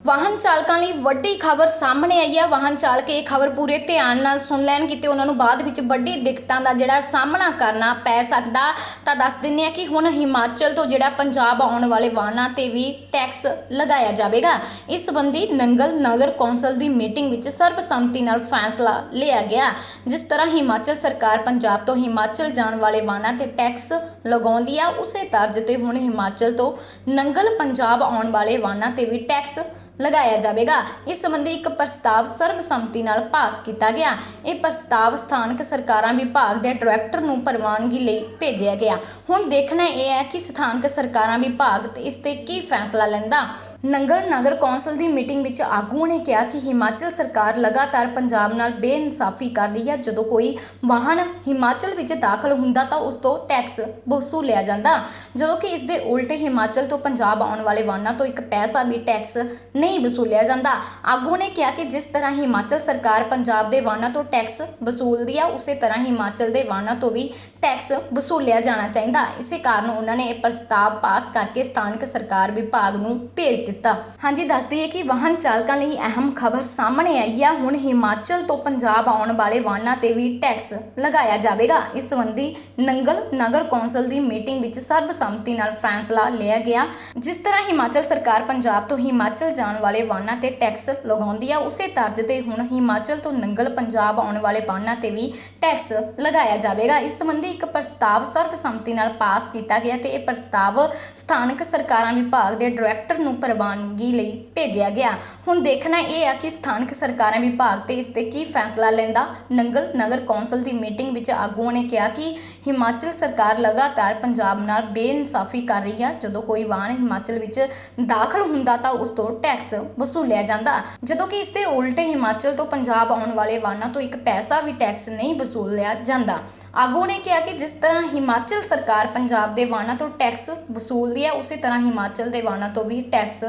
ਵਾਹਨ ਚਾਲਕਾਂ ਲਈ ਵੱਡੀ ਖਬਰ ਸਾਹਮਣੇ ਆਈ ਹੈ ਵਾਹਨ ਚਾਲਕ ਇਹ ਖਬਰ ਪੂਰੇ ਧਿਆਨ ਨਾਲ ਸੁਣ ਲੈਣ ਕਿਤੇ ਉਹਨਾਂ ਨੂੰ ਬਾਅਦ ਵਿੱਚ ਵੱਡੀ ਦਿੱਕਤਾਂ ਦਾ ਜਿਹੜਾ ਸਾਹਮਣਾ ਕਰਨਾ ਪੈ ਸਕਦਾ। ਤਾਂ ਦੱਸ ਦਿੰਦੇ ਆ ਕਿ ਹੁਣ ਹਿਮਾਚਲ ਤੋਂ ਜਿਹੜਾ ਪੰਜਾਬ ਆਉਣ ਵਾਲੇ ਵਾਹਨਾਂ ਤੇ ਵੀ ਟੈਕਸ ਲਗਾਇਆ ਜਾਵੇਗਾ। ਇਸ ਸੰਬੰਧੀ ਨੰਗਲ ਨਗਰ ਕੌਂਸਲ ਦੀ ਮੀਟਿੰਗ ਵਿੱਚ ਸਰਬਸੰਮਤੀ ਨਾਲ ਫੈਸਲਾ ਲਿਆ ਗਿਆ। ਜਿਸ ਤਰ੍ਹਾਂ ਹਿਮਾਚਲ ਸਰਕਾਰ ਪੰਜਾਬ ਤੋਂ ਹਿਮਾਚਲ ਜਾਣ ਵਾਲੇ ਵਾਹਨਾਂ ਤੇ ਟੈਕਸ ਲਗਾਉਂਦੀ ਆ, ਉਸੇ ਤਰਜ਼ ਤੇ ਹੁਣ ਹਿਮਾਚਲ ਤੋਂ ਨੰਗਲ ਪੰਜਾਬ ਆਉਣ ਵਾਲੇ ਵਾਹਨਾਂ ਤੇ ਵੀ ਟੈਕਸ ਲਗਾਇਆ ਜਾਵੇਗਾ। ਇਸ ਸੰਬੰਧੀ ਇੱਕ ਪ੍ਰਸਤਾਵ ਸਰਬਸੰਮਤੀ ਨਾਲ ਪਾਸ ਕੀਤਾ ਗਿਆ। ਇਹ ਪ੍ਰਸਤਾਵ ਸਥਾਨਕ ਸਰਕਾਰਾਂ ਵਿਭਾਗ ਦੇ ਡਾਇਰੈਕਟਰ ਨੂੰ ਪ੍ਰਵਾਨਗੀ ਲਈ ਭੇਜਿਆ ਗਿਆ। ਹੁਣ ਦੇਖਣਾ ਇਹ ਹੈ ਕਿ ਸਥਾਨਕ ਸਰਕਾਰਾਂ ਵਿਭਾਗ ਇਸ ਤੇ ਕੀ ਫੈਸਲਾ ਲੈਂਦਾ। ਨੰਗਲ ਨਗਰ ਕੌਂਸਲ ਦੀ ਮੀਟਿੰਗ ਵਿੱਚ ਆਗੂਆਂ ਨੇ ਕਿਹਾ ਕਿ ਹਿਮਾਚਲ ਸਰਕਾਰ ਲਗਾਤਾਰ ਪੰਜਾਬ ਨਾਲ ਬੇਇਨਸਾਫੀ ਕਰ ਰਹੀ ਹੈ। ਜਦੋਂ ਕੋਈ ਵਾਹਨ ਹਿਮਾਚਲ ਵਿੱਚ ਦਾਖਲ ਹੁੰਦਾ ਤਾਂ ਉਸ ਤੋਂ ਟੈਕਸ ਵਸੂਲਿਆ ਜਾਂਦਾ। ਜਦੋਂ ਕਿ ਇਸ ਦੇ ਉਲਟ ਹਿਮਾਚਲ ਤੋਂ ਪੰਜਾਬ ਆਉਣ ਵਾਲੇ ਵਾਹਨਾਂ ਤੋਂ ਇੱਕ ਪੈਸਾ ਵੀ ਟੈਕਸ ਨਹੀਂ ਵਸੂਲਿਆ ਜਾਂਦਾ। ਆਗੂ ਨੇ ਕਿਹਾ ਕਿ ਜਿਸ ਤਰ੍ਹਾਂ ਹਿਮਾਚਲ ਸਰਕਾਰ ਪੰਜਾਬ ਦੇ ਵਾਹਨਾਂ ਤੋਂ ਟੈਕਸ ਵਸੂਲਦੀ ਆ, ਉਸੇ ਤਰ੍ਹਾਂ ਹਿਮਾਚਲ ਦੇ ਵਾਹਨਾਂ ਤੋਂ ਵੀ ਟੈਕਸ ਵਸੂਲਿਆ ਜਾਣਾ ਚਾਹੀਦਾ। ਇਸੇ ਕਾਰਨ ਉਹਨਾਂ ਨੇ ਇਹ ਪ੍ਰਸਤਾਵ ਪਾਸ ਕਰਕੇ ਸਥਾਨਕ ਸਰਕਾਰ ਵਿਭਾਗ ਨੂੰ ਭੇਜ ਦਿੱਤਾ। ਹਾਂਜੀ, ਦੱਸ ਦਈਏ ਕਿ ਵਾਹਨ ਚਾਲਕਾਂ ਲਈ ਅਹਿਮ ਖਬਰ ਸਾਹਮਣੇ ਆਈ ਆ। ਹੁਣ ਹਿਮਾਚਲ ਤੋਂ ਪੰਜਾਬ ਆਉਣ ਵਾਲੇ ਵਾਹਨਾਂ ਤੇ ਵੀ ਟੈਕਸ ਲਗਾਇਆ ਜਾਵੇਗਾ। ਇਸ ਸੰਬੰਧੀ ਨੰਗਲ ਨਗਰ ਕੌਂਸਲ ਦੀ ਮੀਟਿੰਗ ਵਿੱਚ ਸਰਬਸੰਮਤੀ ਨਾਲ ਫੈਸਲਾ ਲਿਆ ਗਿਆ। ਜਿਸ ਤਰ੍ਹਾਂ ਹਿਮਾਚਲ ਸਰਕਾਰ ਪੰਜਾਬ ਤੋਂ ਹਿਮਾਚਲ ਜਾਣ ਵਾਲੇ ਵਾਹਨਾਂ ਤੇ ਟੈਕਸ ਲਗਾਉਂਦੀ ਆ। ਉਸੇ ਤਰਜ਼ ਤੇ ਹੁਣ ਹਿਮਾਚਲ ਤੋਂ ਨੰਗਲ ਪੰਜਾਬ ਆਉਣ ਵਾਲੇ ਵਾਹਨਾਂ ਤੇ ਵੀ ਟੈਕਸ ਲਗਾਇਆ ਜਾਵੇਗਾ। ਇਸ ਸੰਬੰਧੀ ਇੱਕ ਪ੍ਰਸਤਾਵ ਸਰਬਸੰਮਤੀ ਨਾਲ ਪਾਸ ਕੀਤਾ ਗਿਆ ਤੇ ਇਹ ਪ੍ਰਸਤਾਵ ਸਥਾਨਕ ਸਰਕਾਰਾਂ ਵਿਭਾਗ ਦੇ ਡਾਇਰੈਕਟਰ ਨੂੰ ਪ੍ਰਵਾਨਗੀ ਲਈ ਭੇਜਿਆ ਗਿਆ। ਹੁਣ ਦੇਖਣਾ ਇਹ ਆ ਕਿ ਸਥਾਨਕ ਸਰਕਾਰਾਂ ਵਿਭਾਗ ਤੇ ਇਸ ਤੇ ਕੀ ਫੈਸਲਾ ਲੈਂਦਾ? ਨੰਗਲ ਨਗਰ ਕੌਂਸਲ ਦੀ ਮੀਟਿੰਗ ਵਿੱਚ ਆਗੂਆਂ ਨੇ ਕਿਹਾ ਕਿ ਹਿਮਾਚਲ ਸਰਕਾਰ ਲਗਾਤਾਰ ਪੰਜਾਬ ਨਾਲ ਬੇਇਨਸਾਫੀ ਕਰ ਰਹੀ ਹੈ ਜਦੋਂ ਕੋਈ ਵਾਹਨ ਹਿਮਾਚਲ ਵਿੱਚ ਦਾਖਲ ਹੁੰਦਾ ਤਾਂ ਉਸ ਤੋਂ ਟੈਕਸ ਟੈਕਸ ਵਸੂਲਿਆ ਜਾਂਦਾ। ਜਦੋਂ ਕਿ ਇਸ ਦੇ ਉਲਟੇ ਹਿਮਾਚਲ ਤੋਂ ਪੰਜਾਬ ਆਉਣ ਵਾਲੇ ਵਾਹਨਾਂ ਤੋਂ ਇੱਕ ਪੈਸਾ ਵੀ ਟੈਕਸ ਨਹੀਂ ਵਸੂਲਿਆ ਜਾਂਦਾ। ਆਗੂ ਨੇ ਕਿਹਾ ਕਿ ਜਿਸ ਤਰ੍ਹਾਂ ਹਿਮਾਚਲ ਸਰਕਾਰ ਪੰਜਾਬ ਦੇ ਵਾਹਨਾਂ ਤੋਂ ਟੈਕਸ ਵਸੂਲਦੀ ਹੈ, ਉਸੇ ਤਰ੍ਹਾਂ ਹਿਮਾਚਲ ਦੇ ਵਾਹਨਾਂ ਤੋਂ ਵੀ ਟੈਕਸ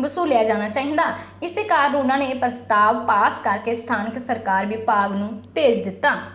ਵਸੂਲਿਆ ਜਾਣਾ ਚਾਹੀਦਾ। ਇਸੇ ਕਾਰਨ ਉਹਨਾਂ ਨੇ ਇਹ ਪ੍ਰਸਤਾਵ ਪਾਸ ਕਰਕੇ ਸਥਾਨਕ ਸਰਕਾਰ ਵਿਭਾਗ ਨੂੰ ਭੇਜ ਦਿੱਤਾ।